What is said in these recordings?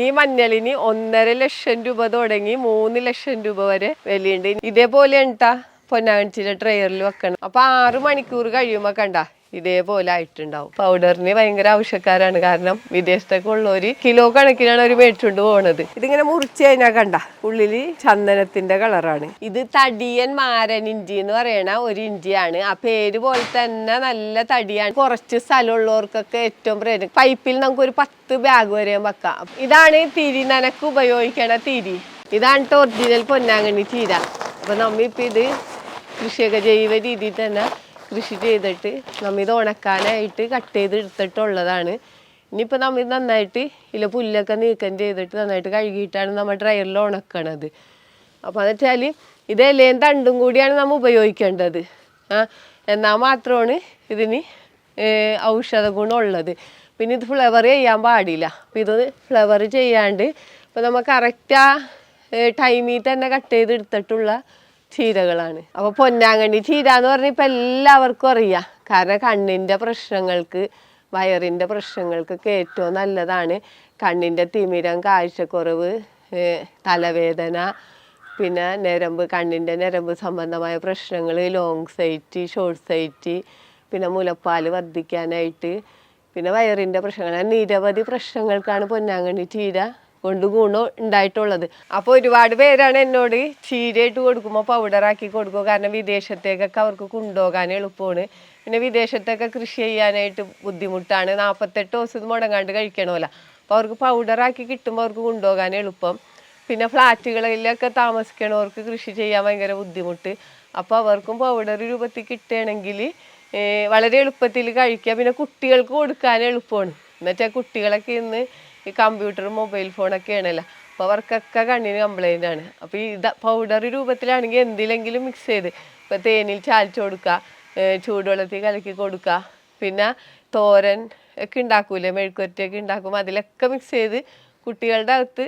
ഈ മഞ്ഞളിന് ഒന്നര ലക്ഷം രൂപ തുടങ്ങി മൂന്ന് ലക്ഷം രൂപ വരെ വിലയുണ്ട്. ഇതേപോലെ ഉണ്ടാ പൊന്നാണിച്ചിന്റെ ട്രെയറിൽ വെക്കണം അപ്പൊ ആറു മണിക്കൂർ കഴിയുമ്പോ കണ്ട. ഇതേപോലെ ആയിട്ടുണ്ടാവും. പൗഡറിന് ഭയങ്കര ആവശ്യക്കാരാണ്. കാരണം വിദേശത്തൊക്കെ ഉള്ളവര് കിലോ കണക്കിനാണ് അവർ മേടിച്ചുകൊണ്ട് പോകുന്നത് ഇതിങ്ങനെ മുറിച്ച് കഴിഞ്ഞാൽ കണ്ട ഉള്ളിൽ ചന്ദനത്തിന്റെ കളറാണ്. ഇത് തടിയൻ മാരൻ ഇഞ്ചി എന്ന് പറയണ ഒരു ഇഞ്ചിയാണ്. ആ പേര് പോലെ തന്നെ നല്ല തടിയാണ്. കുറച്ച് സ്ഥലമുള്ളവർക്കൊക്കെ ഏറ്റവും പ്രയോജനം. പൈപ്പിൽ നമുക്ക് ഒരു പത്ത് ബാഗ് വരെ വെക്കാം. ഇതാണ് തിരി നനക്ക് ഉപയോഗിക്കണ തിരി. ഇതാണ് ഒറിജിനൽ പൊന്നാങ്കണ്ണി ചീര. അപ്പൊ നമ്മ ഇപ്പൊ ഇത് കൃഷിയൊക്കെ ജൈവ രീതിയിൽ തന്നെ കൃഷി ചെയ്തിട്ട് നമ്മ ഇത് ഉണക്കാനായിട്ട് കട്ട് ചെയ്ത് എടുത്തിട്ടുള്ളതാണ് ഇനിയിപ്പോൾ നമ്മൾ നന്നായിട്ട് ഇല്ല പുല്ലൊക്കെ നീക്കം ചെയ്തിട്ട് നന്നായിട്ട് കഴുകിയിട്ടാണ് നമ്മൾ ഡ്രയറിൽ ഉണക്കണത്. അപ്പോൾ എന്ന് വെച്ചാൽ ഇത് ഇലയും തണ്ടും കൂടിയാണ് നമ്മൾ ഉപയോഗിക്കേണ്ടത്. ആ എന്നാൽ മാത്രമാണ് ഇതിന് ഔഷധ ഗുണമുള്ളത്. പിന്നെ ഇത് ഫ്ലവർ ചെയ്യാൻ പാടില്ല. അപ്പം ഇത് ഫ്ലവർ ചെയ്യാണ്ട് ഇപ്പോൾ നമ്മൾ കറക്റ്റ് ആ ടൈമിൽ തന്നെ കട്ട് ചെയ്ത് എടുത്തിട്ടുള്ള ചീരകളാണ്. അപ്പോൾ പൊന്നാങ്കണ്ണി ചീര എന്ന് പറഞ്ഞാൽ ഇപ്പം എല്ലാവർക്കും അറിയാം. കാരണം കണ്ണിന്റെ പ്രശ്നങ്ങൾക്ക് വയറിന്റെ പ്രശ്നങ്ങൾക്കൊക്കെ ഏറ്റവും നല്ലതാണ് കണ്ണിന്റെ തിമിരം കാഴ്ചക്കുറവ് തലവേദന പിന്നെ ഞരമ്പ് കണ്ണിന്റെ ഞരമ്പ് സംബന്ധമായ പ്രശ്നങ്ങൾ ലോങ് സൈറ്റ് ഷോർട്ട് സൈറ്റ് പിന്നെ മുലപ്പാൽ വർദ്ധിക്കാനായിട്ട് പിന്നെ വയറിന്റെ പ്രശ്നങ്ങൾ. നിരവധി പ്രശ്നങ്ങൾക്കാണ് പൊന്നാങ്കണ്ണി ചീര കൊണ്ട് ഗുണം ഉണ്ടായിട്ടുള്ളത്. അപ്പോൾ ഒരുപാട് പേരാണ് എന്നോട് ചീരയിട്ട് കൊടുക്കുമ്പോൾ പൗഡറാക്കി കൊടുക്കുക കാരണം വിദേശത്തേക്കൊക്കെ അവർക്ക് കൊണ്ടുപോകാൻ എളുപ്പമാണ്. പിന്നെ വിദേശത്തൊക്കെ കൃഷി ചെയ്യാനായിട്ട് ബുദ്ധിമുട്ടാണ്. നാൽപ്പത്തെട്ട് ദിവസം മുടങ്ങാണ്ട് കഴിക്കണമല്ലോ. അപ്പോൾ അവർക്ക് പൗഡറാക്കി കിട്ടുമ്പോൾ അവർക്ക് കൊണ്ടുപോകാൻ എളുപ്പം. പിന്നെ ഫ്ലാറ്റുകളിലൊക്കെ താമസിക്കണവർക്ക് കൃഷി ചെയ്യാൻ ഭയങ്കര ബുദ്ധിമുട്ട്. അപ്പോൾ അവർക്കും പൗഡർ രൂപത്തിൽ കിട്ടുകയാണെങ്കിൽ വളരെ എളുപ്പത്തിൽ കഴിക്കുക പിന്നെ കുട്ടികൾക്ക് കൊടുക്കാൻ എളുപ്പമാണ്. എന്നുവെച്ചാൽ കുട്ടികളൊക്കെ ഇന്ന് ഈ കമ്പ്യൂട്ടർ മൊബൈൽ ഫോണൊക്കെ ആണല്ലോ അപ്പോൾ അവർക്കൊക്കെ കണ്ണിന് കംപ്ലൈന്റ് ആണ്. അപ്പോൾ ഈ പൗഡർ രൂപത്തിലാണെങ്കിൽ എന്തിലെങ്കിലും മിക്സ് ചെയ്ത് ഇപ്പോൾ തേനിൽ ചാലിച്ച് കൊടുക്കുക ചൂടുവെള്ളത്തിൽ കലക്കി കൊടുക്കുക. പിന്നെ തോരൻ ഒക്കെ ഉണ്ടാക്കൂലേ മെഴുക്കുരട്ടിയൊക്കെ ഉണ്ടാക്കും. അതിലൊക്കെ മിക്സ് ചെയ്ത് കുട്ടികളുടെ അകത്ത്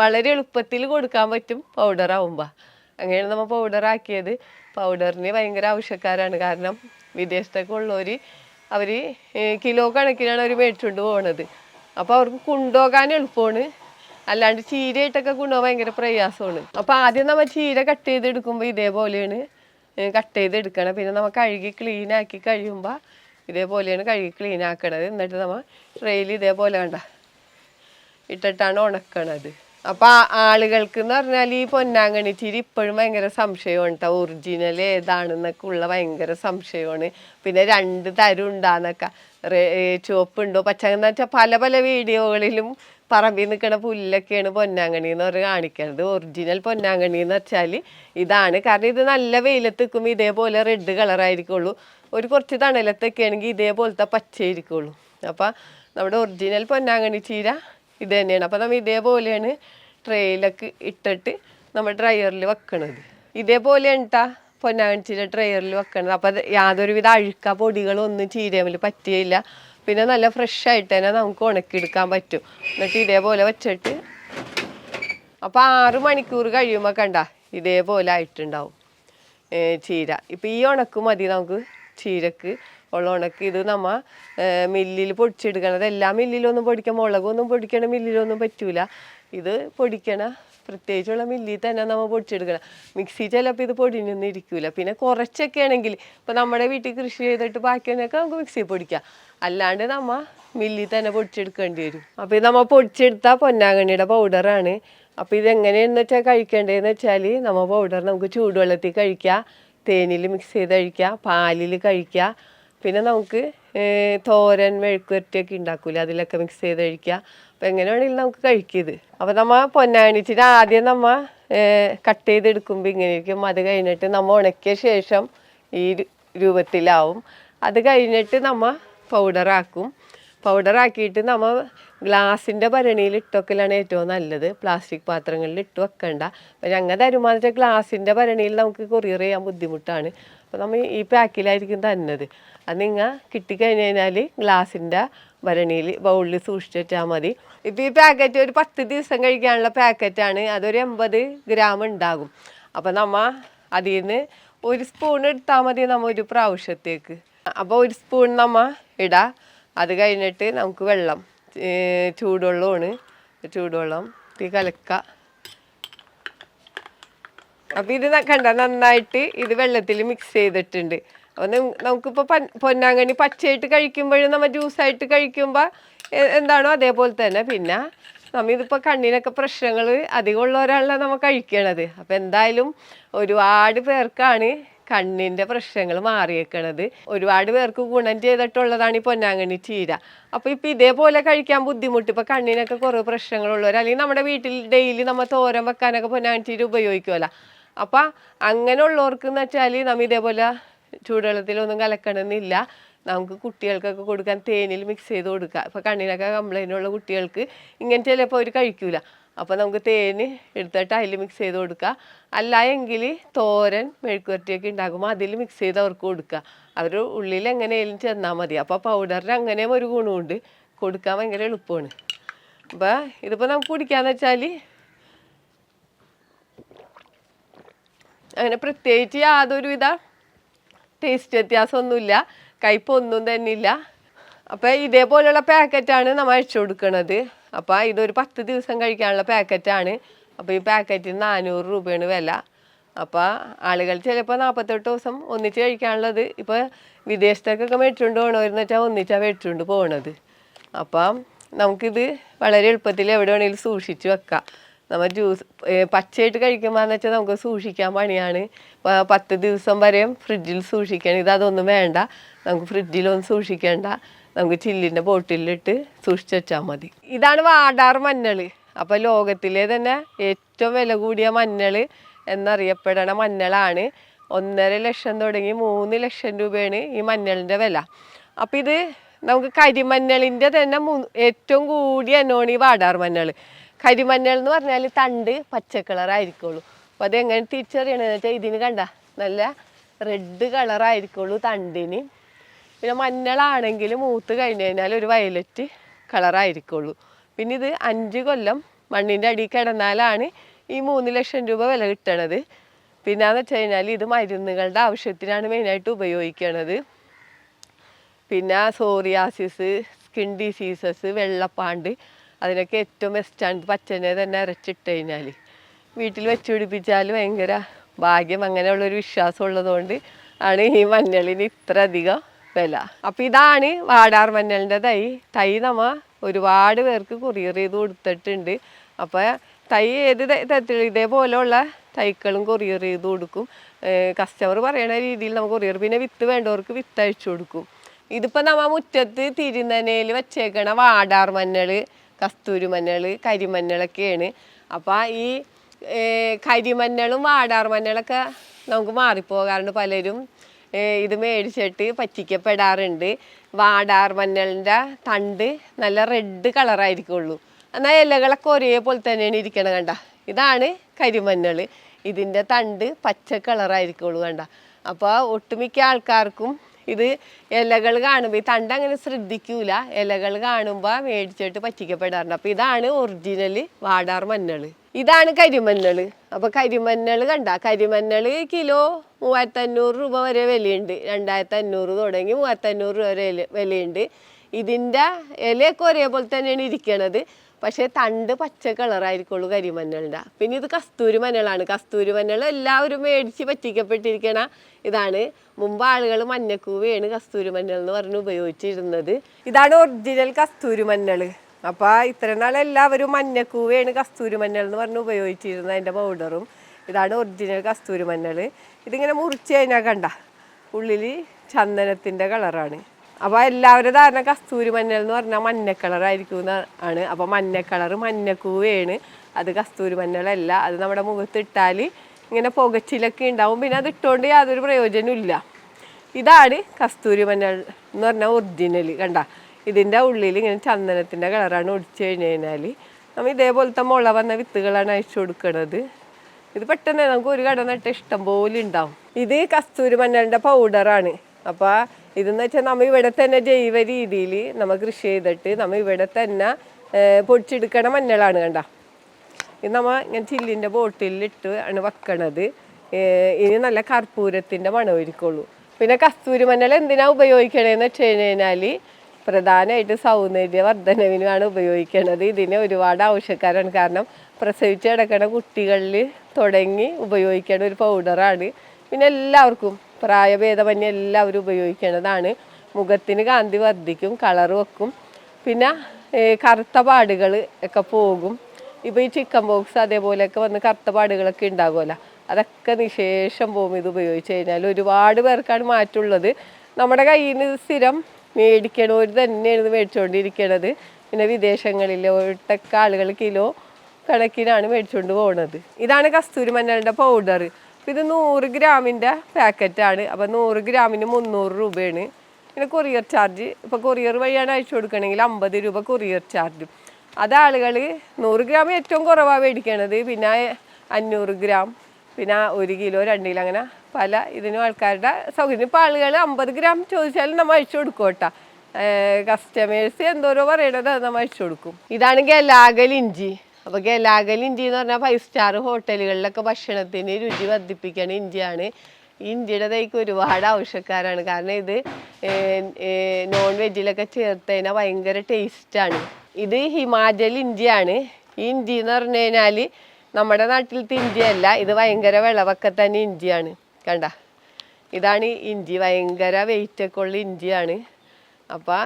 വളരെ എളുപ്പത്തിൽ കൊടുക്കാൻ പറ്റും പൗഡർ ആവുമ്പോ. അങ്ങനെയാണ് നമ്മൾ പൗഡർ ആക്കിയത്. പൗഡറിന് ഭയങ്കര ആവശ്യക്കാരാണ്. കാരണം വിദേശത്തൊക്കെ ഉള്ളവർ അവർ കിലോ കണക്കിനാണ് അവർ മേടിച്ചുകൊണ്ട് പോകുന്നത് അപ്പോൾ അവർക്ക് കൊണ്ടുപോകാൻ എളുപ്പമാണ്. അല്ലാണ്ട് ചീരയായിട്ടൊക്കെ കൊണ്ടുപോകാൻ ഭയങ്കര പ്രയാസമാണ്. അപ്പോൾ ആദ്യം നമ്മൾ ചീര കട്ട് ചെയ്തെടുക്കുമ്പോൾ ഇതേപോലെയാണ് കട്ട് ചെയ്തെടുക്കണം. പിന്നെ നമ്മൾ കഴുകി ക്ലീൻ ആക്കി കഴിയുമ്പോൾ ഇതേപോലെയാണ് കഴുകി ക്ലീൻ ആക്കണത്. എന്നിട്ട് നമ്മൾ ട്രെയിൽ ഇതേപോലെ വേണ്ട ഇട്ടിട്ടാണ് ഉണക്കണത്. അപ്പൊ ആ- ആളുകൾക്ക് എന്ന് പറഞ്ഞാൽ ഈ പൊന്നാങ്കണി ചിരി ഇപ്പോഴും ഭയങ്കര സംശയമാണ് കേട്ടോ ഒറിജിനൽ ഏതാണെന്നൊക്കെ ഉള്ള ഭയങ്കര സംശയമാണ്. പിന്നെ രണ്ട് തരം ഉണ്ടാന്നൊക്കെ. ചുവപ്പുണ്ടോ? പച്ച എന്ന് വെച്ചാൽ പല പല വീഡിയോകളിലും പറമ്പിൽ നിൽക്കുന്ന പുല്ലൊക്കെയാണ് പൊന്നാങ്കണി എന്ന് പറഞ്ഞ് കാണിക്കുന്നത് ഒറിജിനൽ പൊന്നാങ്കണി എന്ന് വെച്ചാൽ ഇതാണ്. കാരണം ഇത് നല്ല വെയിലത്ത് നിൽക്കുമ്പോൾ ഇതേപോലെ റെഡ് കളറായിരിക്കുള്ളൂ ഒരു കുറച്ച് തണലത്തൊക്കെ ആണെങ്കിൽ ഇതേപോലത്തെ പച്ചയായിരിക്കുള്ളൂ. അപ്പോൾ നമ്മുടെ ഒറിജിനൽ പൊന്നാങ്കണി ചീര ഇത് തന്നെയാണ്. അപ്പോൾ നമ്മൾ ഇതേപോലെയാണ് ട്രെയിലൊക്കെ ഇട്ടിട്ട് നമ്മൾ ഡ്രയറിൽ വെക്കണത്. ഇതേപോലെയാണ് ട്ടാ പൊന്നാങ്കണ്ണിച്ചിയുടെ ഡ്രയറിൽ വെക്കണത്. അപ്പം യാതൊരുവിധ അഴുക്ക പൊടികളൊന്നും ചീരയിൽ പറ്റിയില്ല. പിന്നെ നല്ല ഫ്രഷ് ആയിട്ട് തന്നെ നമുക്ക് ഉണക്കിയെടുക്കാൻ പറ്റും. എന്നിട്ട് ഇതേപോലെ വെച്ചിട്ട് അപ്പോൾ ആറ് മണിക്കൂർ കഴിയുമ്പോൾ കണ്ട ഇതേപോലെ ആയിട്ടുണ്ടാവും. ചീര. ഇപ്പം ഈ ഉണക്ക് മതി നമുക്ക് ചീരക്ക്. ഉള്ള ഉണക്ക് ഇത് നമ്മ മില്ലിൽ പൊടിച്ചെടുക്കണത്. എല്ലാ മില്ലിലൊന്നും പൊടിക്കാൻ മുളകൊന്നും പൊടിക്കണ മില്ലിലൊന്നും പറ്റൂല. ഇത് പൊടിക്കണ പ്രത്യേകിച്ചുള്ള മില്ലിൽ തന്നെ നമ്മൾ പൊടിച്ചെടുക്കണം മിക്സി ചിലപ്പോൾ ഇത് പൊടിഞ്ഞൊന്നും ഇരിക്കൂല പിന്നെ കുറച്ചൊക്കെ ആണെങ്കിൽ ഇപ്പം നമ്മുടെ വീട്ടിൽ കൃഷി ചെയ്തിട്ട് ബാക്കിയൊക്കെ നമുക്ക് മിക്സി പൊടിക്കാം. അല്ലാണ്ട് നമ്മൾ മില്ലിൽ തന്നെ പൊടിച്ചെടുക്കേണ്ടി വരും. അപ്പോൾ ഇത് നമ്മൾ പൊടിച്ചെടുത്ത പൊന്നാങ്കണ്ണിയുടെ പൗഡറാണ് അപ്പോൾ ഇതെങ്ങനെയെന്ന് വെച്ചാൽ കഴിക്കേണ്ടതെന്ന് വെച്ചാൽ നമ്മൾ പൗഡർ നമുക്ക് ചൂടുവെള്ളത്തിൽ കഴിക്കുക തേനിൽ മിക്സ് ചെയ്ത് കഴിക്കുക പാലിൽ കഴിക്കുക പിന്നെ നമുക്ക് തോരൻ മെഴുക്കുവരട്ടിയൊക്കെ ഉണ്ടാക്കില്ല അതിലൊക്കെ മിക്സ് ചെയ്ത് കഴിക്കുക അപ്പോൾ എങ്ങനെ വേണമെങ്കിലും നമുക്ക് കഴിക്കിയത് അപ്പം നമ്മൾ പൊന്നാണിച്ചിട്ട് ആദ്യം നമ്മൾ കട്ട് ചെയ്തെടുക്കുമ്പോൾ ഇങ്ങനെ ഇരിക്കും അത് കഴിഞ്ഞിട്ട് നമ്മൾ ഉണക്കിയ ശേഷം ഈ രൂപത്തിലാവും. അത് കഴിഞ്ഞിട്ട് നമ്മൾ പൗഡറാക്കും പൗഡറാക്കിയിട്ട് നമ്മൾ ഗ്ലാസിന്റെ ഭരണിയിൽ ഇട്ടൊക്കെയാണ് ഏറ്റവും നല്ലത്. പ്ലാസ്റ്റിക് പാത്രങ്ങളിൽ ഇട്ട് വെക്കണ്ട. അപ്പം ഞങ്ങൾ തരുമാനിച്ച ഗ്ലാസിന്റെ ഭരണിയിൽ നമുക്ക് കൊറിയർ ചെയ്യാൻ ബുദ്ധിമുട്ടാണ്. അപ്പോൾ നമ്മൾ ഈ പാക്കിലായിരിക്കും തന്നത്. അത് നിങ്ങൾ കിട്ടിക്കഴിഞ്ഞ് കഴിഞ്ഞാൽ ഗ്ലാസിന്റെ ഭരണിയിൽ ബൗളിൽ സൂക്ഷിച്ച് വെച്ചാൽ മതി. ഇപ്പോൾ ഈ പാക്കറ്റ് ഒരു പത്ത് ദിവസം കഴിക്കാനുള്ള പാക്കറ്റാണ് അതൊരു എൺപത് ഗ്രാം ഉണ്ടാകും. അപ്പോൾ നമ്മ അതിൽ നിന്ന് ഒരു സ്പൂൺ എടുത്താൽ മതി നമ്മ ഒരു പ്രാവശ്യത്തേക്ക്. അപ്പോൾ ഒരു സ്പൂൺ നമ്മ ഇടാം. അത് കഴിഞ്ഞിട്ട് നമുക്ക് വെള്ളം ചൂടുവെള്ളമാണ്. ചൂടുവെള്ളം തീ കലക്ക. അപ്പോൾ ഇത് കണ്ട? നന്നായിട്ട് ഇത് വെള്ളത്തിൽ മിക്സ് ചെയ്തിട്ടുണ്ട്. അപ്പൊ നം- നമുക്കിപ്പോ പൻ- പൊന്നാങ്കണ്ണി പച്ചയായിട്ട് കഴിക്കുമ്പോഴും നമ്മ ജ്യൂസായിട്ട് കഴിക്കുമ്പോൾ എന്താണോ അതേപോലെ തന്നെ. പിന്നെ നമ്മിതിപ്പോ കണ്ണിനൊക്കെ പ്രശ്നങ്ങൾ അധികം ഉള്ളവരാണല്ലോ നമ്മ കഴിക്കണത്. അപ്പൊ എന്തായാലും ഒരുപാട് പേർക്കാണ് കണ്ണിന്റെ പ്രശ്നങ്ങൾ മാറിയേക്കണത്. ഒരുപാട് പേർക്ക് ഗുണം ചെയ്തിട്ടുള്ളതാണ് ഈ പൊന്നാങ്കണ്ണി ചീര. അപ്പൊ ഇപ്പൊ ഇതേപോലെ കഴിക്കാൻ ബുദ്ധിമുട്ട് ഇപ്പൊ കണ്ണിനൊക്കെ കുറേ പ്രശ്നങ്ങളുള്ളവർ അല്ലെങ്കിൽ നമ്മുടെ വീട്ടിൽ ഡെയിലി നമ്മൾ തോരൻ വെക്കാനൊക്കെ പൊന്നാങ്കണ്ണി ചീര ഉപയോഗിക്കുമല്ലോ അപ്പൊ അങ്ങനെയുള്ളവർക്ക് എന്ന് വെച്ചാൽ നമ്മ ഇതേപോലെ ചൂടുവെള്ളത്തിലൊന്നും കലക്കണമെന്നില്ല നമുക്ക് കുട്ടികൾക്കൊക്കെ കൊടുക്കാൻ തേനിൽ മിക്സ് ചെയ്ത് കൊടുക്കുക. ഇപ്പോൾ കണ്ണിനൊക്കെ കംപ്ലൈന്റ് ഉള്ള കുട്ടികൾക്ക് ഇങ്ങനെ ചിലപ്പോൾ അവർ കഴിക്കില്ല അപ്പോൾ നമുക്ക് തേന് എടുത്തിട്ട് അതിൽ മിക്സ് ചെയ്ത് കൊടുക്കുക. അല്ല എങ്കിൽ തോരൻ മെഴുക്കുവരട്ടിയൊക്കെ ഉണ്ടാക്കുമ്പോൾ അതിൽ മിക്സ് ചെയ്ത് അവർക്ക് കൊടുക്കുക. അവർ ഉള്ളിൽ എങ്ങനെയായാലും ചെന്നാൽ മതി. അപ്പോൾ പൗഡറിന് അങ്ങനെയും ഒരു ഗുണമുണ്ട്. കൊടുക്കാൻ ഭയങ്കര എളുപ്പമാണ്. അപ്പോൾ ഇതിപ്പോൾ നമുക്ക് കുടിക്കാന്ന് വെച്ചാൽ അങ്ങനെ പ്രത്യേകിച്ച് യാതൊരുവിധ ടേസ്റ്റ് വ്യത്യാസമൊന്നുമില്ല. കയ്പൊന്നും തന്നെ ഇല്ല അപ്പോൾ ഇതേപോലെയുള്ള പാക്കറ്റാണ് നമ്മൾ അഴിച്ചു കൊടുക്കുന്നത് അപ്പോൾ ഇതൊരു പത്ത് ദിവസം കഴിക്കാനുള്ള പാക്കറ്റാണ്. അപ്പോൾ ഈ പാക്കറ്റിന് നാനൂറ് രൂപയാണ് വില. അപ്പോൾ ആളുകൾ ചിലപ്പോൾ നാൽപ്പത്തെട്ട് ദിവസം ഒന്നിച്ച് കഴിക്കാനുള്ളത് ഇപ്പോൾ വിദേശത്തേക്കൊക്കെ മേടിച്ചുകൊണ്ട് പോകണമെന്ന് വെച്ചാൽ ഒന്നിച്ചാണ് മേടിച്ചുകൊണ്ട് പോകണത് അപ്പം നമുക്കിത് വളരെ എളുപ്പത്തിൽ എവിടെ വേണമെങ്കിലും സൂക്ഷിച്ച് വെക്കാം. നമ്മൾ ജ്യൂസ് പച്ചയായിട്ട് കഴിക്കുമ്പോൾ എന്ന് വെച്ചാൽ നമുക്ക് സൂക്ഷിക്കാൻ പണിയാണ്. പത്ത് ദിവസം വരെയും ഫ്രിഡ്ജിൽ സൂക്ഷിക്കണം. ഇത് അതൊന്നും വേണ്ട. നമുക്ക് ഫ്രിഡ്ജിലൊന്നും സൂക്ഷിക്കേണ്ട. നമുക്ക് ചില്ലിന്റെ ബോട്ടിലിട്ട് സൂക്ഷിച്ച് വെച്ചാൽ മതി. ഇതാണ് വാടാർ മഞ്ഞൾ. അപ്പോൾ ലോകത്തിലെ തന്നെ ഏറ്റവും വില കൂടിയ മഞ്ഞൾ എന്നറിയപ്പെടണ മഞ്ഞളാണ്. ഒന്നര ലക്ഷം തുടങ്ങി മൂന്ന് ലക്ഷം രൂപയാണ് ഈ മഞ്ഞളിന്റെ വില. അപ്പോൾ ഇത് നമുക്ക് കരിമഞ്ഞളിന്റെ തന്നെ ഏറ്റവും കൂടിയ ഈ വാടാർ മഞ്ഞൾ. കരിമഞ്ഞൾ എന്ന് പറഞ്ഞാൽ തണ്ട് പച്ച കളറായിരിക്കുള്ളൂ അപ്പോൾ അത് എങ്ങനെ തിരിച്ചറിയണമെന്ന് വെച്ചാൽ ഇതിന് കണ്ട നല്ല റെഡ് കളറായിരിക്കുള്ളൂ തണ്ടിന്. പിന്നെ മഞ്ഞളാണെങ്കിൽ മൂത്ത് കഴിഞ്ഞ് കഴിഞ്ഞാൽ ഒരു വയലറ്റ് കളറായിരിക്കുള്ളൂ പിന്നെ ഇത് അഞ്ച് കൊല്ലം മണ്ണിന്റെ അടിയിൽ കിടന്നാലാണ് ഈ മൂന്ന് ലക്ഷം രൂപ വില കിട്ടണത്. പിന്നെന്ന് വെച്ച് കഴിഞ്ഞാൽ ഇത് മരുന്നുകളുടെ ആവശ്യത്തിനാണ് മെയിനായിട്ട് ഉപയോഗിക്കണത്. പിന്നെ സോറിയാസിസ് സ്കിൻ ഡിസീസസ് വെള്ളപ്പാണ്ട് അതിനൊക്കെ ഏറ്റവും ബെസ്റ്റാണ് പച്ചനെ തന്നെ അരച്ചിട്ട് കഴിഞ്ഞാൽ വീട്ടിൽ വെച്ച് പിടിപ്പിച്ചാൽ ഭയങ്കര ഭാഗ്യം. അങ്ങനെയുള്ളൊരു വിശ്വാസം ഉള്ളതുകൊണ്ട് ആണ് ഈ മഞ്ഞളിന് ഇത്ര അധികം വില. അപ്പം ഇതാണ് വാടാർ മഞ്ഞളിന്റെ തൈ. തൈ നമ്മ ഒരുപാട് പേർക്ക് കൊറിയർ ചെയ്ത് കൊടുത്തിട്ടുണ്ട്. അപ്പോൾ തൈ ഏത് തരത്തിൽ? ഇതേപോലെയുള്ള തൈക്കളും കൊറിയർ ചെയ്ത് കൊടുക്കും. കസ്റ്റമർ പറയണ രീതിയിൽ നമുക്ക് കൊറിയർ പിന്നെ വിത്ത് വേണ്ടവർക്ക് വിത്ത് അയച്ചു കൊടുക്കും. ഇതിപ്പോൾ നമ്മൾ മുറ്റത്ത് തിരുനനയിൽ വെച്ചേക്കണ വാടാർ മഞ്ഞൾ കസ്തൂരി മഞ്ഞൾ കരിമഞ്ഞളൊക്കെയാണ് അപ്പം ഈ കരിമഞ്ഞളും വാടാർ മഞ്ഞളൊക്കെ നമുക്ക് മാറിപ്പോകാറുണ്ട് പലരും. ഇത് മേടിച്ചിട്ട് പറ്റിക്കപ്പെടാറുണ്ട്. വാടാർ മഞ്ഞളിന്റെ തണ്ട് നല്ല റെഡ് കളറായിരിക്കുള്ളൂ. എന്നാൽ ഇലകളൊക്കെ ഒരേപോലെ തന്നെയാണ് ഇരിക്കണത് കണ്ട. ഇതാണ് കരിമഞ്ഞൾ ഇതിന്റെ തണ്ട് പച്ച കളറായിരിക്കുള്ളൂ കണ്ട. അപ്പോൾ ഒട്ടുമിക്ക ആൾക്കാർക്കും ഇത് ഇലകൾ കാണുമ്പോൾ ഈ തണ്ട് അങ്ങനെ ശ്രദ്ധിക്കൂല. ഇലകൾ കാണുമ്പോൾ മേടിച്ചിട്ട് പറ്റിക്കപ്പെടാറുണ്ട്. അപ്പോൾ ഇതാണ് ഒറിജിനൽ വാടാർ മഞ്ഞൾ ഇതാണ് കരിമഞ്ഞൾ അപ്പോൾ കരിമഞ്ഞൾ കണ്ട കരിമഞ്ഞൾ കിലോ മൂവായിരത്തഞ്ഞൂറ് രൂപ വരെ വിലയുണ്ട്. രണ്ടായിരത്തി അഞ്ഞൂറ് തുടങ്ങി മൂവായിരത്തഞ്ഞൂറ് രൂപ വരെ വില- വിലയുണ്ട്. ഇതിന്റെ ഇലയൊക്കെ ഒരേപോലെ തന്നെയാണ് ഇരിക്കണത്. പക്ഷേ തണ്ട് പച്ച കളറായിരിക്കുള്ളൂ കരിമഞ്ഞളുടെ പിന്നെ ഇത് കസ്തൂരി മഞ്ഞളാണ്. കസ്തൂരി മഞ്ഞൾ എല്ലാവരും മേടിച്ച് പറ്റിക്കപ്പെട്ടിരിക്കണ ഇതാണ്. മുമ്പ് ആളുകൾ മഞ്ഞക്കൂവയാണ് കസ്തൂരി മഞ്ഞൾ എന്ന് പറഞ്ഞ് ഉപയോഗിച്ചിരുന്നത്. ഇതാണ് ഒറിജിനൽ കസ്തൂരി മഞ്ഞൾ. അപ്പോൾ ഇത്രയും നാൾ എല്ലാവരും മഞ്ഞക്കൂവയാണ് കസ്തൂരി മഞ്ഞൾ എന്ന് പറഞ്ഞ് ഉപയോഗിച്ചിരുന്നത് അതിന്റെ പൗഡറും ഇതാണ് ഒറിജിനൽ കസ്തൂരി മഞ്ഞൾ. ഇതിങ്ങനെ മുറിച്ച് കഴിഞ്ഞാൽ കണ്ട ഉള്ളിൽ ചന്ദനത്തിന്റെ കളറാണ്. അപ്പോൾ എല്ലാവരും ധാരണ കസ്തൂരി മഞ്ഞൾ എന്ന് പറഞ്ഞാൽ മഞ്ഞ കളറായിരിക്കും എന്നാണ് അപ്പോൾ മഞ്ഞ കളർ മഞ്ഞക്കൂവയാണ്. അത് കസ്തൂരി മഞ്ഞളല്ല അത് നമ്മുടെ മുഖത്തിട്ടാൽ ഇങ്ങനെ പുകച്ചിലൊക്കെ ഉണ്ടാവും. പിന്നെ അത് ഇട്ടുകൊണ്ട് യാതൊരു പ്രയോജനമില്ല ഇതാണ് കസ്തൂരി മഞ്ഞൾ എന്ന് പറഞ്ഞാൽ ഒറിജിനൽ കണ്ട? ഇതിന്റെ ഉള്ളിൽ ഇങ്ങനെ ചന്ദനത്തിന്റെ കളറാണ് ഒടിച്ചു കഴിഞ്ഞ് കഴിഞ്ഞാൽ നമ്മൾ ഇതേപോലത്തെ മുള വന്ന വിത്തുകളാണ് അയച്ചു കൊടുക്കുന്നത് ഇത് പെട്ടെന്ന് നമുക്ക് ഒരു കട നട്ട ഇഷ്ടം പോലെ ഉണ്ടാവും. ഇത് കസ്തൂരി മഞ്ഞളിന്റെ പൗഡറാണ് അപ്പോൾ ഇതെന്ന് വെച്ചാൽ നമ്മൾ ഇവിടെ തന്നെ ജൈവ രീതിയിൽ നമ്മൾ കൃഷി ചെയ്തിട്ട് നമ്മൾ ഇവിടെ തന്നെ പൊടിച്ചെടുക്കണ മഞ്ഞളാണ് കണ്ട. ഇത് നമ്മൾ ഇങ്ങനെ ചില്ലിന്റെ ബോട്ടിലിട്ട് ആണ് വെക്കണത്. ഇനി നല്ല കർപ്പൂരത്തിന്റെ മണമൊരുക്കുള്ളൂ പിന്നെ കസ്തൂരി മഞ്ഞൾ എന്തിനാ ഉപയോഗിക്കണതെന്ന് വെച്ച് കഴിഞ്ഞാൽ പ്രധാനമായിട്ട് സൗന്ദര്യ വർധനവിനുമാണ് ഉപയോഗിക്കുന്നത് ഇതിന് ഒരുപാട് ആവശ്യക്കാരാണ്. കാരണം പ്രസവിച്ച് കിടക്കുന്ന കുട്ടികളിൽ തുടങ്ങി ഉപയോഗിക്കേണ്ട ഒരു പൗഡറാണ് പിന്നെ എല്ലാവർക്കും പ്രായഭേദമന്യേ എല്ലാവരും ഉപയോഗിക്കേണ്ടതാണ്. മുഖത്തിന് കാന്തി വർദ്ധിക്കും കളർ വെക്കും. പിന്നെ കറുത്ത പാടുകൾ ഒക്കെ പോകും. ഇപ്പോൾ ഈ ചിക്കൻ ബോക്സ് അതേപോലെയൊക്കെ വന്ന് കറുത്ത പാടുകളൊക്കെ ഉണ്ടാകുമല്ലോ. അതൊക്കെ നിശേഷം പോകും ഇത് ഉപയോഗിച്ച് കഴിഞ്ഞാൽ ഒരുപാട് പേർക്കാണ് മാറ്റമുള്ളത് നമ്മുടെ കയ്യിൽ നിന്ന് സ്ഥിരം മേടിക്കണവർ തന്നെയാണ് ഇത് മേടിച്ചുകൊണ്ടിരിക്കണത് പിന്നെ വിദേശങ്ങളിലെ ഒട്ടൊക്കെ ആളുകൾ കിലോ കണക്കിനാണ് മേടിച്ചുകൊണ്ട് പോകുന്നത് ഇതാണ് കസ്തൂരി മഞ്ഞളുടെ പൗഡർ ഇത് നൂറ് ഗ്രാമിന്റെ പാക്കറ്റാണ് അപ്പോൾ നൂറ് ഗ്രാമിന് മുന്നൂറ് രൂപയാണ്. പിന്നെ കൊറിയർ ചാർജ് ഇപ്പോൾ കൊറിയർ വഴിയാണ് അയച്ചു കൊടുക്കണമെങ്കിൽ അമ്പത് രൂപ കൊറിയർ ചാർജും അത് ആളുകൾ നൂറ് ഗ്രാം ഏറ്റവും കുറവാണ് മേടിക്കണത്. പിന്നെ അഞ്ഞൂറ് ഗ്രാം പിന്നെ ഒരു കിലോ രണ്ട് കിലോ അങ്ങനെ പല ഇതിനും ആൾക്കാരുടെ സൗകര്യം. ഇപ്പോൾ ആളുകൾ അമ്പത് ഗ്രാം ചോദിച്ചാലും നമ്മൾ അയച്ചു കൊടുക്കും കേട്ടോ കസ്റ്റമേഴ്സ് എന്തോരോ പറയണത് നമ്മൾ അയച്ചു കൊടുക്കും. ഇതാണെങ്കിൽ ഗലാഗൽ ഇഞ്ചി. അപ്പോൾ ഗലാഗൽ ഇഞ്ചി എന്ന് പറഞ്ഞാൽ ഫൈവ് സ്റ്റാർ ഹോട്ടലുകളിലൊക്കെ ഭക്ഷണത്തിന് രുചി വർദ്ധിപ്പിക്കണ ഇന്ത്യയാണ്. ഇന്ത്യയുടെ തൈക്ക് ഒരുപാട് ആവശ്യക്കാരാണ്. കാരണം ഇത് നോൺ വെജിലൊക്കെ ചേർത്ത് കഴിഞ്ഞാൽ ഭയങ്കര ടേസ്റ്റാണ് ഇത് ഹിമാചൽ ഇഞ്ചിയാണ് ഈ എന്ന് പറഞ്ഞു കഴിഞ്ഞാൽ നമ്മുടെ നാട്ടിലത്തെ അല്ല ഇത് ഭയങ്കര വിളവൊക്കെ തന്നെ ഇഞ്ചിയാണ് കണ്ട? ഇതാണ് ഇന്ത്യ ഭയങ്കര വെയിറ്റൊക്കെ ഉള്ള ഇഞ്ചിയാണ് അപ്പം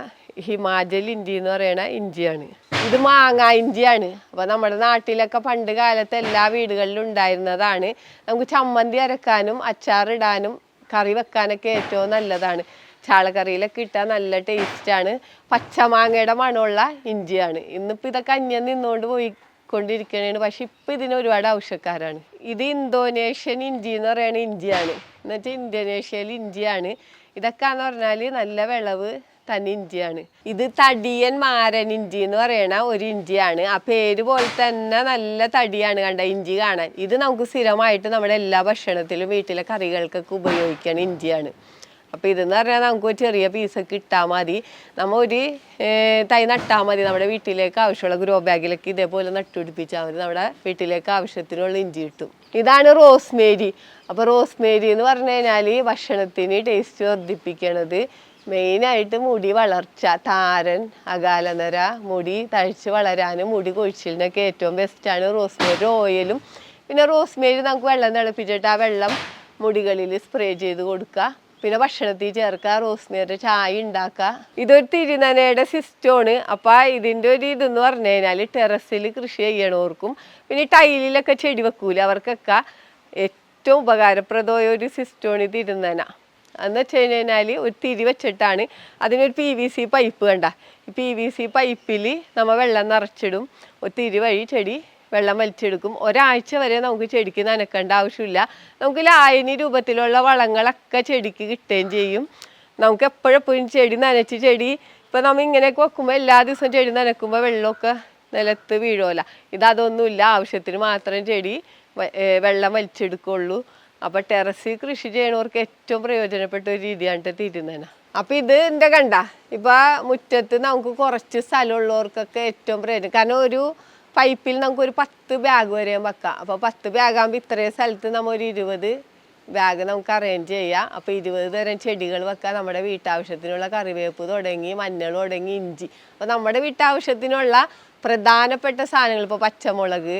ഹിമാചൽ ഇഞ്ചി എന്ന് പറയണ ഇഞ്ചിയാണ് ഇത് മാങ്ങ ഇഞ്ചിയാണ് അപ്പോൾ നമ്മുടെ നാട്ടിലൊക്കെ പണ്ട് കാലത്ത് എല്ലാ വീടുകളിലും ഉണ്ടായിരുന്നതാണ്. നമുക്ക് ചമ്മന്തി അരക്കാനും അച്ചാറിടാനും കറി വെക്കാനൊക്കെ ഏറ്റവും നല്ലതാണ്. ചാളക്കറിയിലൊക്കെ ഇട്ടാൽ നല്ല ടേസ്റ്റാണ് പച്ചമാങ്ങയുടെ മണമുള്ള ഇഞ്ചിയാണ് ഇന്നിപ്പോൾ ഇതൊക്കെ അന്യം നിന്നുകൊണ്ട് പോയി കൊണ്ടിരിക്കണേണ് പക്ഷെ ഇപ്പം ഇതിന് ഒരുപാട് ആവശ്യക്കാരാണ്. ഇത് ഇന്തോനേഷ്യൻ ഇഞ്ചി എന്ന് പറയുന്ന ഇഞ്ചിയാണ് എന്നുവെച്ചാൽ ഇന്തോനേഷ്യയിൽ ഇഞ്ചിയാണ് ഇതൊക്കെയെന്ന് പറഞ്ഞാൽ നല്ല വിളവ് തന്നെ ഇഞ്ചിയാണ് ഇത് തടിയൻ മാരൻ ഇഞ്ചി എന്ന് പറയണ ഒരു ഇഞ്ചിയാണ് ആ പേര് പോലെ തന്നെ നല്ല തടിയാണ് കണ്ട ഇഞ്ചി കാണാൻ. ഇത് നമുക്ക് സ്ഥിരമായിട്ട് നമ്മുടെ എല്ലാ ഭക്ഷണത്തിലും വീട്ടിലെ കറികൾക്കൊക്കെ ഉപയോഗിക്കണ ഇഞ്ചിയാണ് അപ്പോൾ ഇതെന്ന് പറഞ്ഞാൽ നമുക്ക് ചെറിയ പീസൊക്കെ ഇട്ടാൽ മതി. നമ്മൾ ഒരു തൈ നട്ടാൽ മതി. നമ്മുടെ വീട്ടിലേക്ക് ആവശ്യമുള്ള ഗ്രോ ബാഗിലൊക്കെ ഇതേപോലെ നട്ടുപിടിപ്പിച്ചാൽ മതി. നമ്മുടെ വീട്ടിലേക്ക് ആവശ്യത്തിനുള്ള ഇഞ്ചി കിട്ടും. ഇതാണ് റോസ്മേരി അപ്പോൾ റോസ്മേരി എന്ന് പറഞ്ഞു കഴിഞ്ഞാൽ ഭക്ഷണത്തിന് ടേസ്റ്റ് വർദ്ധിപ്പിക്കണത് മെയിനായിട്ട് മുടി വളർച്ച താരൻ അകാലനര മുടി തഴിച്ച് വളരാനും മുടി കൊഴിച്ചിലിനൊക്കെ ഏറ്റവും ബെസ്റ്റാണ് റോസ്മേരി ഓയിലും പിന്നെ റോസ്മേരി നമുക്ക് വെള്ളം തിളപ്പിച്ചിട്ട് ആ വെള്ളം മുടികളിൽ സ്പ്രേ ചെയ്ത് കൊടുക്കുക. പിന്നെ ഭക്ഷണത്തിൽ ചേർക്കുക റോസ്മേരി ചായ ഉണ്ടാക്കുക. ഇതൊരു തിരുനനയുടെ സിസ്റ്റമാണ് അപ്പോൾ ഇതിന്റെ ഒരു ഇതെന്ന് പറഞ്ഞു കഴിഞ്ഞാൽ ടെറസിൽ കൃഷി ചെയ്യണവർക്കും പിന്നെ ടൈലിലൊക്കെ ചെടി വെക്കൂല അവർക്കൊക്കെ ഏറ്റവും ഉപകാരപ്രദമായ ഒരു സിസ്റ്റമാണ് തിരുനന. എന്ന് വെച്ച് കഴിഞ്ഞാൽ ഒരു തിരി വെച്ചിട്ടാണ്. അതിനൊരു പി വി സി പൈപ്പ് കണ്ട. ഈ പി വി സി പൈപ്പിൽ നമ്മൾ വെള്ളം നിറച്ചിടും. ഒരു തിരി വഴി ചെടി വെള്ളം വലിച്ചെടുക്കും. ഒരാഴ്ച വരെ നമുക്ക് ചെടിക്ക് നനക്കേണ്ട ആവശ്യമില്ല. നമുക്ക് ലായനി രൂപത്തിലുള്ള വളങ്ങളൊക്കെ ചെടിക്ക് കിട്ടുകയും ചെയ്യും. നമുക്ക് എപ്പോഴെപ്പോഴും ചെടി നനച്ച് ചെടി ഇപ്പം നമ്മൾ ഇങ്ങനെയൊക്കെ വെക്കുമ്പോൾ എല്ലാ ദിവസവും ചെടി നനക്കുമ്പോൾ വെള്ളമൊക്കെ നിലത്ത് വീഴുമല്ല ഇതൊന്നുമില്ല ആവശ്യത്തിന് മാത്രം ചെടി വെള്ളം വലിച്ചെടുക്കുള്ളൂ. അപ്പോൾ ടെറസിൽ കൃഷി ചെയ്യണവർക്ക് ഏറ്റവും പ്രയോജനപ്പെട്ട ഒരു രീതിയാണ് തീരുന്നേന അപ്പൊ അപ്പം ഇത് എന്റെ കണ്ട? ഇപ്പൊ മുറ്റത്ത് നമുക്ക് കുറച്ച് സ്ഥലമുള്ളവർക്കൊക്കെ ഏറ്റവും പ്രയോജനം. കാരണം ഒരു പൈപ്പിൽ നമുക്ക് ഒരു പത്ത് ബാഗ് വരെയും വെക്കാം. അപ്പോൾ പത്ത് ബാഗ് ആകുമ്പോൾ ഇത്രയും സ്ഥലത്ത് നമ്മൾ ഒരു ഇരുപത് ബാഗ് നമുക്ക് അറേഞ്ച് ചെയ്യാം. അപ്പോൾ ഇരുപത് തരം ചെടികൾ വെക്കാം. നമ്മുടെ വീട്ടാവശ്യത്തിനുള്ള കറിവേപ്പ് തുടങ്ങി മഞ്ഞൾ തുടങ്ങി ഇഞ്ചി. അപ്പോൾ നമ്മുടെ വീട്ടാവശ്യത്തിനുള്ള പ്രധാനപ്പെട്ട സാധനങ്ങൾ ഇപ്പോൾ പച്ചമുളക്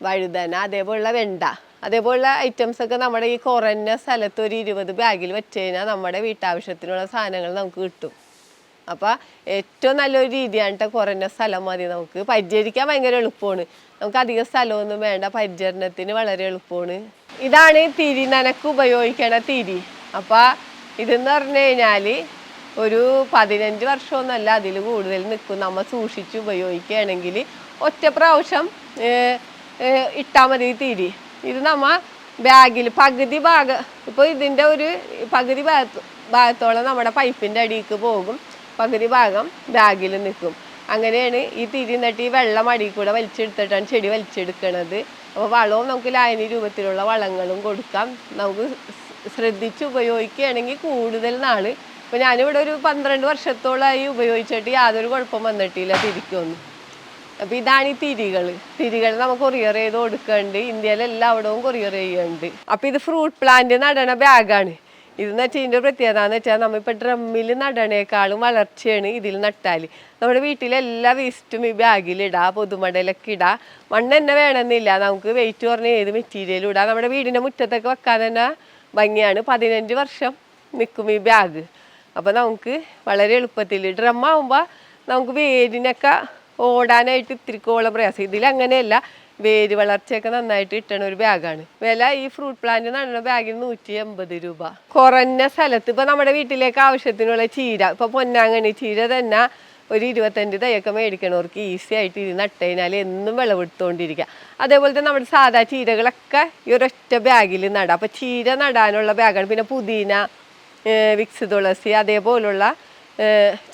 വഴുതന അതേപോലുള്ള വെണ്ട. അതേപോലുള്ള ഐറ്റംസ് ഒക്കെ നമ്മുടെ ഈ കുറഞ്ഞ സ്ഥലത്ത് ഒരു ഇരുപത് ബാഗിൽ വെച്ച് കഴിഞ്ഞാൽ നമ്മുടെ വീട്ടാവശ്യത്തിനുള്ള സാധനങ്ങൾ നമുക്ക് കിട്ടും. അപ്പോൾ ഏറ്റവും നല്ലൊരു രീതിയാണ് കുറഞ്ഞ സ്ഥലം മതി. നമുക്ക് പരിചരിക്കാൻ ഭയങ്കര എളുപ്പമാണ്. നമുക്ക് അധികം സ്ഥലമൊന്നും വേണ്ട. പരിചരണത്തിന് വളരെ എളുപ്പമാണ്. ഇതാണ് തിരി നനക്ക് ഉപയോഗിക്കണ തിരി. അപ്പോൾ ഇതെന്ന് പറഞ്ഞു കഴിഞ്ഞാൽ ഒരു പതിനഞ്ച് വർഷമൊന്നുമല്ല അതിൽ കൂടുതൽ നിൽക്കും നമ്മൾ സൂക്ഷിച്ച് ഉപയോഗിക്കുകയാണെങ്കിൽ ഒറ്റ പ്രാവശ്യം ഇട്ടാൽ മതി തിരി. ഇത് നമ്മ ബാഗിൽ പകുതി ഭാഗം ഇപ്പോൾ ഇതിന്റെ ഒരു പകുതി ഭാഗത്ത് ഭാഗത്തോളം നമ്മുടെ പൈപ്പിന്റെ അടിയിലേക്ക് പോകും. പകുതി ഭാഗം ബാഗിൽ നിൽക്കും. അങ്ങനെയാണ് ഈ തിരി നട്ട് ഈ വെള്ളം അടിയിൽ കൂടെ വലിച്ചെടുത്തിട്ടാണ് ചെടി വലിച്ചെടുക്കണത്. അപ്പോൾ വളവും നമുക്ക് ലായനി രൂപത്തിലുള്ള വളങ്ങളും കൊടുക്കാം. നമുക്ക് ശ്രദ്ധിച്ച് ഉപയോഗിക്കുകയാണെങ്കിൽ കൂടുതൽ നാൾ ഇപ്പോൾ ഞാനിവിടെ ഒരു പന്ത്രണ്ട് വർഷത്തോളമായി ഉപയോഗിച്ചിട്ട് യാതൊരു കുഴപ്പം വന്നിട്ടില്ല തിരിക്കൊന്നും. അപ്പോൾ ഇതാണ് ഈ തിരികൾ തിരികൾ നമുക്ക് കൊറിയർ ചെയ്ത് കൊടുക്കുന്നുണ്ട് ഇന്ത്യയിൽ എല്ലായിടവും കൊറിയർ ചെയ്യുന്നുണ്ട് അപ്പോൾ ഇത് ഫ്രൂട്ട് പ്ലാന്റ് നടണ ബാഗാണ് ഇതെന്ന് വെച്ചാൽ ഇതിന്റെ പ്രത്യേകത എന്ന് വെച്ചാൽ നമ്മളിപ്പോൾ ഡ്രമ്മിൽ നടണേക്കാളും വളർച്ചയാണ് ഇതിൽ നട്ടാൽ നമ്മുടെ വീട്ടിലെ എല്ലാ വേസ്റ്റും ഈ ബാഗിലിടാം പൊതുമടയിലൊക്കെ ഇടാം മണ്ണ് തന്നെ വേണമെന്നില്ല. നമുക്ക് വെയിറ്റ് കുറഞ്ഞ ഏത് മെറ്റീരിയലും ഇടാം. നമ്മുടെ വീടിന്റെ മുറ്റത്തൊക്കെ വെക്കാൻ തന്നെ ഭംഗിയാണ്. പതിനഞ്ച് വർഷം നിൽക്കും ഈ ബാഗ് അപ്പോൾ നമുക്ക് വളരെ എളുപ്പത്തിൽ ഡ്രം ആകുമ്പോൾ നമുക്ക് വേരിനൊക്കെ ഓടാനായിട്ട് ഇത്തിരിക്കോളം പ്രയാസം. ഇതിൽ അങ്ങനെയല്ല വേര് വളർച്ചയൊക്കെ നന്നായിട്ട് കിട്ടണ ഒരു ബാഗാണ്. വില ഈ ഫ്രൂട്ട് പ്ലാന്റ് നടണ ബാഗിന് നൂറ്റി എൺപത് രൂപ. കുറഞ്ഞ സ്ഥലത്ത് ഇപ്പൊ നമ്മുടെ വീട്ടിലേക്ക് ആവശ്യത്തിനുള്ള ചീര ഇപ്പൊ പൊന്നാങ്കണി ചീര തന്നെ ഒരു ഇരുപത്തഞ്ച് തൈയൊക്കെ മേടിക്കണവർക്ക് ഈസി ആയിട്ട് ഇത് നട്ട് കഴിഞ്ഞാൽ എന്നും വിളവെടുത്തുകൊണ്ടിരിക്കുക അതേപോലെ തന്നെ നമ്മുടെ സാധാ ചീരകളൊക്കെ ഈ ഒരൊറ്റ ബാഗിൽ നടാം. അപ്പോൾ ചീര നടാനുള്ള ബാഗാണ്. പിന്നെ പുതിന വിക്സ് തുളസി അതേപോലുള്ള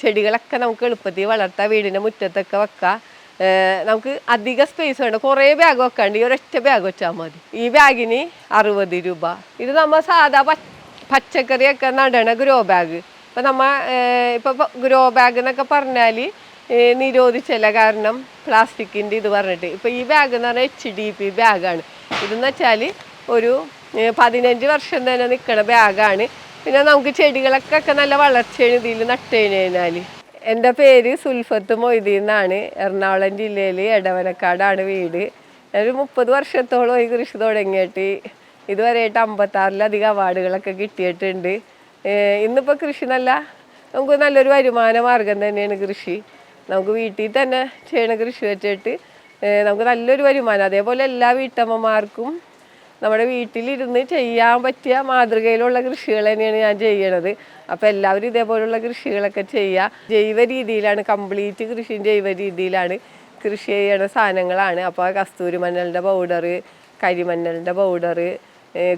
ചെടികളൊക്കെ നമുക്ക് എളുപ്പത്തിൽ വളർത്താം വീടിന്റെ മുറ്റത്തൊക്കെ വെക്കാം. നമുക്ക് അധിക സ്പേസ് വേണ്ട. കുറേ ബാഗ് വെക്കാണ്ട് ഈ ഒരൊറ്റ ബാഗ് വെച്ചാൽ മതി. ഈ ബാഗിന് അറുപത് രൂപ. ഇത് നമ്മൾ സാധാ പച്ച പച്ചക്കറിയൊക്കെ നടണ ഗ്രോ ബാഗ് ഇപ്പം നമ്മൾ ഇപ്പം ഗ്രോ ബാഗ് എന്നൊക്കെ പറഞ്ഞാൽ നിരോധിച്ചല്ല കാരണം പ്ലാസ്റ്റിക്കിന്റെ ഇത് പറഞ്ഞിട്ട്. ഇപ്പം ഈ ബാഗ് എന്ന് പറഞ്ഞാൽ എച്ച് ഡി പി ബാഗാണ് ഇതെന്ന് വെച്ചാൽ ഒരു പതിനഞ്ച് വർഷം തന്നെ നിൽക്കുന്ന ബാഗാണ് പിന്നെ നമുക്ക് ചെടികളൊക്കെ നല്ല വളർച്ചയാണ് ഇതിൽ നട്ട് കഴിഞ്ഞാൽ എന്റെ പേര് സുൽഫത്ത് മൊയ്തീ എന്നാണ്. എറണാകുളം ജില്ലയിൽ എടവനക്കാടാണ് വീട്. ഒരു മുപ്പത് വർഷത്തോളം ഈ കൃഷി തുടങ്ങിയിട്ട് ഇതുവരെയായിട്ട് അമ്പത്താറിലധികം അവാർഡുകളൊക്കെ കിട്ടിയിട്ടുണ്ട്. ഇന്നിപ്പോൾ കൃഷി നല്ല നമുക്ക് നല്ലൊരു വരുമാന മാർഗം തന്നെയാണ് കൃഷി. നമുക്ക് വീട്ടിൽ തന്നെ ചെയ്യണ കൃഷി വെച്ചിട്ട് നമുക്ക് നല്ലൊരു വരുമാനം അതേപോലെ എല്ലാ വീട്ടമ്മമാർക്കും നമ്മുടെ വീട്ടിലിരുന്ന് ചെയ്യാൻ പറ്റിയ മാതൃകയിലുള്ള കൃഷികൾ തന്നെയാണ് ഞാൻ ചെയ്യണത്. അപ്പോൾ എല്ലാവരും ഇതേപോലുള്ള കൃഷികളൊക്കെ ചെയ്യുക ജൈവ രീതിയിലാണ് കംപ്ലീറ്റ് കൃഷിയും ജൈവ രീതിയിലാണ് കൃഷി ചെയ്യണ സാധനങ്ങളാണ്. അപ്പോൾ കസ്തൂരി മഞ്ഞളുടെ പൗഡർ കരിമഞ്ഞളിന്റെ പൗഡർ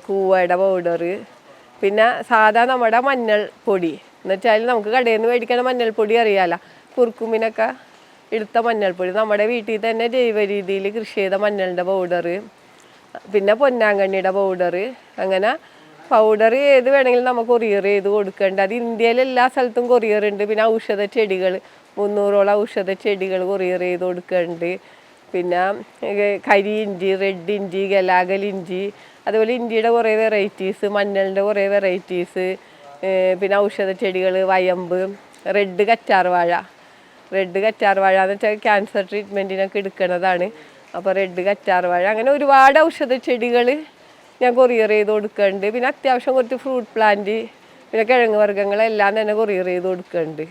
കൂവയുടെ പൗഡർ പിന്നെ സാധാ നമ്മുടെ മഞ്ഞൾ പൊടി. എന്ന് വെച്ചാൽ നമുക്ക് കടയിൽ നിന്ന് മേടിക്കണ മഞ്ഞൾപ്പൊടി അറിയാലോ. കുറുക്കുമിനൊക്കെ എടുത്ത മഞ്ഞൾപ്പൊടി നമ്മുടെ വീട്ടിൽ തന്നെ ജൈവ രീതിയിൽ കൃഷി ചെയ്ത മഞ്ഞളിന്റെ പൗഡർ പിന്നെ പൊന്നാങ്കണ്ണിയുടെ പൗഡർ അങ്ങനെ പൗഡർ ഏത് വേണമെങ്കിലും നമുക്ക് കൊറിയർ ചെയ്ത് കൊടുക്കേണ്ട. അത് ഇന്ത്യയിൽ എല്ലാ സ്ഥലത്തും കൊറിയർ ഉണ്ട്. പിന്നെ ഔഷധ ചെടികൾ മുന്നൂറോളം ഔഷധ ചെടികൾ കൊറിയർ ചെയ്ത് കൊടുക്കുന്നുണ്ട് പിന്നെ കരി ഇഞ്ചി റെഡ് ഇഞ്ചി ഗലാഗൽ ഇഞ്ചി അതുപോലെ ഇഞ്ചിയുടെ കുറേ വെറൈറ്റീസ് മഞ്ഞളിന്റെ കുറേ വെറൈറ്റീസ് പിന്നെ ഔഷധ ചെടികൾ വയമ്പ് റെഡ് കറ്റാർവാഴ. റെഡ് കറ്റാർവാഴ എന്ന് വെച്ചാൽ ക്യാൻസർ ട്രീറ്റ്മെന്റിനൊക്കെ എടുക്കുന്നതാണ് അപ്പോൾ റെഡ് കറ്റാർ അങ്ങനെ ഒരുപാട് ഔഷധ ചെടികൾ ഞാൻ കൊറിയർ ചെയ്ത് കൊടുക്കുന്നുണ്ട് പിന്നെ അത്യാവശ്യം കുറച്ച് ഫ്രൂട്ട് പ്ലാന്റ് പിന്നെ കിഴങ്ങ് വർഗങ്ങളെല്ലാം തന്നെ കൊറിയർ ചെയ്ത് കൊടുക്കുന്നുണ്ട്